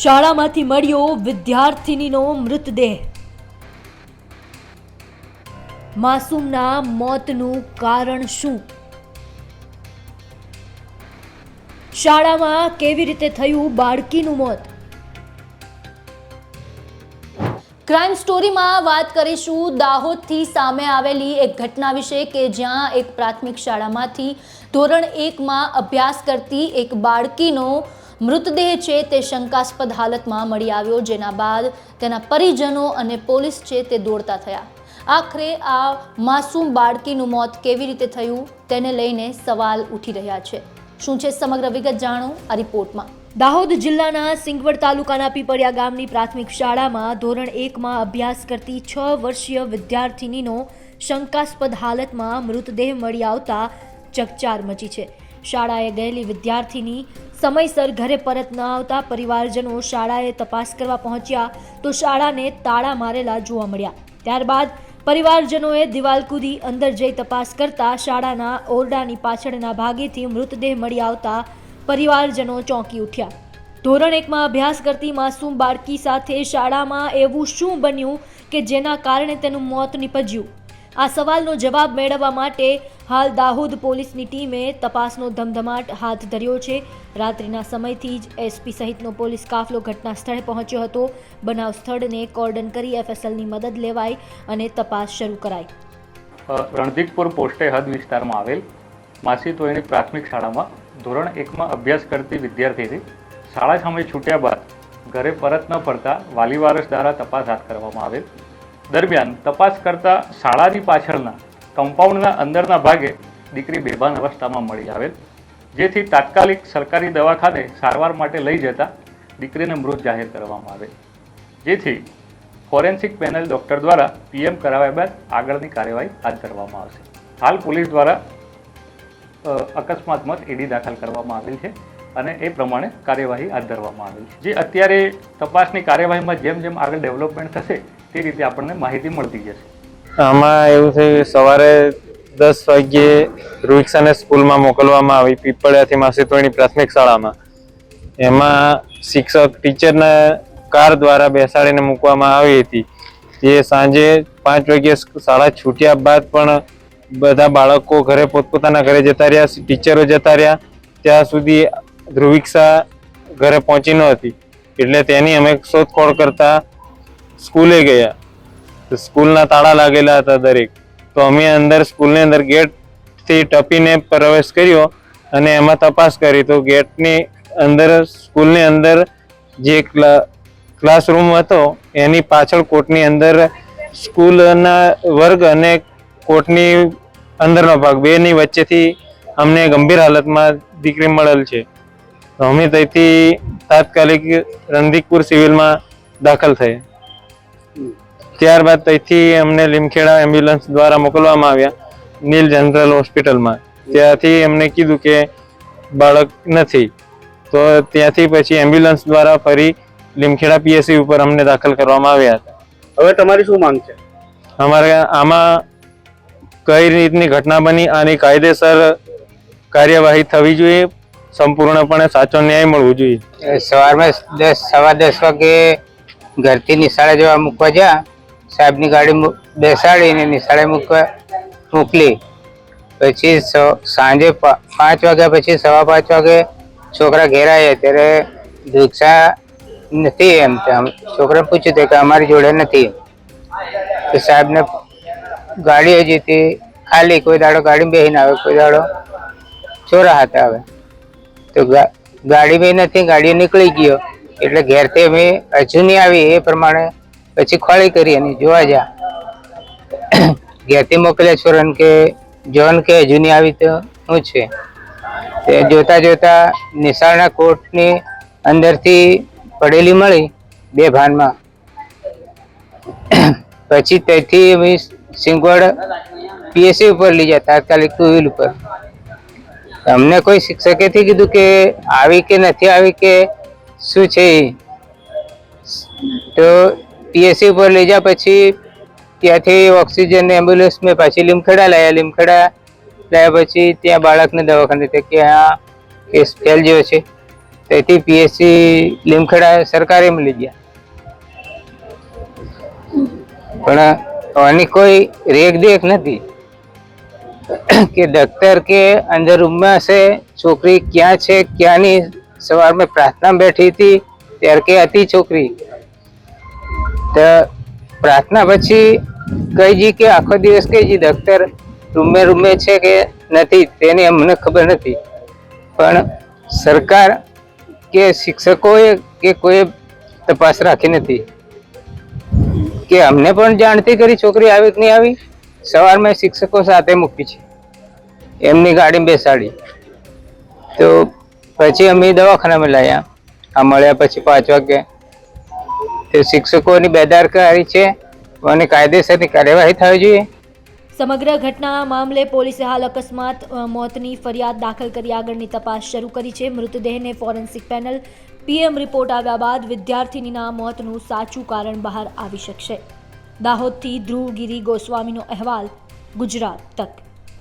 શાળામાંથી મળ્યો વિદ્યાર્થિનીનો મૃતદેહ. માસૂમના મોતનું કારણ શું? શાળામાં કેવી રીતે થયું બાળકીનું મોત? ક્રાઇમ સ્ટોરીમાં વાત કરીશું દાહોદથી સામે આવેલી એક ઘટના વિશે કે જ્યાં એક પ્રાથમિક શાળામાંથી ધોરણ એકમાં અભ્યાસ કરતી એક બાળકીનો મૃતદેહ છે તે શંકાસ્પદ હાલતમાં મળી આવ્યો, જેના બાદ તેના પરિજનો અને પોલીસ છે તે દોડતા થયા. આખરે આ માસૂમ બાળકીનું મોત કેવી રીતે થયું, તેને લઈને સવાલ ઉઠી રહ્યા છે. શું છે સમગ્ર વિગત જાણો? આ રિપોર્ટમાં. દાહોદ જિલ્લાના સિંગવડ તાલુકાના પીપળિયા ગામની પ્રાથમિક શાળામાં ધોરણ એકમાં અભ્યાસ કરતી છ વર્ષીય વિદ્યાર્થિનીનો શંકાસ્પદ હાલતમાં મૃતદેહ મળી આવતા ચકચાર મચી છે. શાળાએ ગયેલી વિદ્યાર્થીની સમયસર ઘરે પરત ન આવતા પરિવારજનો શાળાએ તપાસ કરવા પહોંચ્યા તો શાળાને તાળા મારેલા જોવા મળ્યા. ત્યારબાદ પરિવારજનોએ દિવાલ કૂદી અંદર જઈ તપાસ કરતા શાળાના ઓરડાની પાછળના ભાગેથી મૃતદેહ મળી આવતા પરિવારજનો ચોંકી ઉઠ્યા. ધોરણ એકમાં અભ્યાસ કરતી માસૂમ બાળકી સાથે શાળામાં એવું શું બન્યું કે જેના કારણે તેનું મોત નીપજ્યું? આ સવાલનો જવાબ મેળવવા માટે હાલ દાહોદ પોલીસની ટીમે તપાસનો ધમધમાટ હાથ ધર્યો છે. રાત્રિના સમયથી જ એસપી સહિતનો પોલીસ કાફલો ઘટના સ્થળે પહોંચ્યો હતો. બનાવ સ્થળને કોર્ડન કરી એફએસએલની મદદ લેવાઈ અને તપાસ શરૂ કરાઈ. રણધીકપુર પોસ્ટે હદ વિસ્તારમાં આવેલ માસીતોયની પ્રાથમિક શાળામાં ધોરણ એકમાં અભ્યાસ કરતી વિદ્યાર્થીની શાળા સામે છૂટ્યા બાદ ઘરે પરત ન ફરતા વાલી વારસ દ્વારા તપાસ હાથ કરવામાં આવેલ. દરમિયાન તપાસ કરતા શાળાની પાછળના કમ્પાઉન્ડના અંદરના ભાગે દીકરી બેભાન અવસ્થામાં મળી આવેલ, જેથી તાત્કાલિક સરકારી દવાખાને સારવાર માટે લઈ જતા દીકરીને મૃત જાહેર કરવામાં આવે જેથી ફોરેન્સિક પેનલ ડૉક્ટર દ્વારા પીએમ કરાવ્યા બાદ આગળની કાર્યવાહી હાથ ધરવામાં આવશે. હાલ પોલીસ દ્વારા અકસ્માત મત ઈડી દાખલ કરવામાં આવેલ છે અને એ પ્રમાણે કાર્યવાહી હાથ ધરવામાં આવેલ છે. જે અત્યારે તપાસની કાર્યવાહીમાં જેમ જેમ આગળ ડેવલપમેન્ટ થશે તે રીતે આપણને માહિતી મળતી જશે. આમાં એવું છે સવારે દસ વાગ્યે રૂવિક્સાને સ્કૂલમાં મોકલવામાં આવી પીપળિયાથી માસીતોણી પ્રાથમિક શાળામાં. એમાં શિક્ષક ટીચરને કાર દ્વારા બેસાડીને મૂકવામાં આવી હતી. જે સાંજે પાંચ વાગ્યે શાળા છૂટ્યા બાદ પણ બધા બાળકો ઘરે પોતપોતાના ઘરે જતા રહ્યા ટીચરો જતા રહ્યા. ત્યાં સુધી ધ્રુવિક્ષા ઘરે પહોંચી ન હતી. એટલે તેની અમે શોધખોળ કરતા સ્કૂલે ગયા. સ્કૂલના તાળા લાગેલા હતા દરેક. તો અમે અંદર સ્કૂલની અંદર ગેટથી ટપીને પ્રવેશ કર્યો અને એમાં તપાસ કરી. તો ગેટની અંદર, સ્કૂલની અંદર જે ક્લાસરૂમ હતો, એની પાછળ કોર્ટની અંદર સ્કૂલના વર્ગ અને કોર્ટની અંદરનો ભાગ, બેની વચ્ચેથી અમને ગંભીર હાલતમાં દીકરી મળેલ છે. તો અમે ત્યાંથી તાત્કાલિક રણધીકપુર સિવિલમાં દાખલ થઈ ત્યારબાદ ત્યાંથી અમને લીમખેડા એમ્બ્યુલન્સ દ્વારા મોકલવામાં આવ્યા નીલ જનરલ હોસ્પિટલમાં. ત્યાંથી એમને કીધું કે બાળક નથી. તો ત્યાંથી પછી એમ્બ્યુલન્સ દ્વારા ફરી લીમખેડા પીએસસી ઉપર અમને દાખલ કરવામાં આવ્યા હતા. હવે તમારી શું માંગ છે? અમારે આમાં કઈ રીતની ઘટના બની આની કાયદેસર કાર્યવાહી થવી જોઈએ સંપૂર્ણપણે સાચો ન્યાય મળવો જોઈએ. સવારમાં દસ સવા દસ વાગે ઘરથી નિશાળે જવા મૂકવા જ્યાં સાહેબની ગાડી બેસાડીને નિશાળે મૂકવા મોકલી. પછી સાંજે પાંચ વાગ્યા પછી સવા પાંચ વાગે છોકરા ઘેર આવ્યા ત્યારે રિક્ષા નથી એમ છોકરા પૂછ્યું કે અમારી જોડે નથી. તો સાહેબને ગાડી હજી હતી. ખાલી કોઈ દાડો ગાડી બેસીને આવે, કોઈ દાડો ચોરા હાથે આવે. તો ગાડી બે નથી, ગાડી નીકળી ગયો. એટલે ઘેરથી અમે હજુ નહીં આવી એ પ્રમાણે પછી ખોળી કરી અને જોવા જા. ઘેરથી મોકલ્યા છોરન કે જોન કે જૂની આવી તો શું છે? તે જોતા જોતા નિશાળના કોર્ટની અંદરથી પડેલી મળી બે ભાનમાં. પછી તેથી અમે સિંગવડ પીએસસી ઉપર લઈ જાય તાત્કાલિક ટુ વ્હીલ ઉપર. અમને કોઈ શિક્ષકેથી કીધું કે આવી કે નથી, આવી કે શું છે તો પીએસસી ઉપર લઈ જા પછી ત્યાંથી ઓક્સિજન એમ્બ્યુલન્સ મેં પાછી લીમખેડા લાયા. લીમખેડા લાયા પછી ત્યાં બાળકને દવાખાને તે કે આ કેસ ફેલ જેવો છે. તેથી પીએચસી લીમખેડા સરકારે મળી ગયા. પણ આની કોઈ રેખ દેખ નથી કે દફતર કે અંદર રૂમમાં હશે, છોકરી ક્યાં છે, ક્યાંની સવારમાં પ્રાર્થના બેઠી હતી, ત્યારે કે હતી છોકરી. તો પ્રાર્થના પછી કઈ જી કે આખો દિવસ કઈ જી દફતર રૂમે રૂમે છે કે નથી? તેની અમને ખબર નથી. પણ સરકાર કે શિક્ષકોએ કે કોઈ તપાસ રાખી નથી. કે અમને પણ જાણતી કરી છોકરી આવી કે નહીં આવી? સવારમાં શિક્ષકો સાથે મૂકી છે. એમની ગાડી બેસાડી. તો પછી અમે દવાખાનામાં લાવ્યા આ મળ્યા પછી પાંચ વાગે શિક્ષકોની બેદારકારી છે અને કાયદેસરની કાર્યવાહી થવી જોઈએ. સમગ્ર ઘટના મામલે પોલીસે હાલ અકસ્માત મોતની ફરિયાદ દાખલ કરી આગળની તપાસ શરૂ કરી છે. મૃતદેહને ફોરેન્સિક પેનલ પીએમ રિપોર્ટ આવ્યા બાદ વિદ્યાર્થિનીના મોતનું સાચું કારણ બહાર આવી શકશે. દાહોદથી ધ્રુવગીરી ગોસ્વામીનો અહેવાલ, ગુજરાત તક.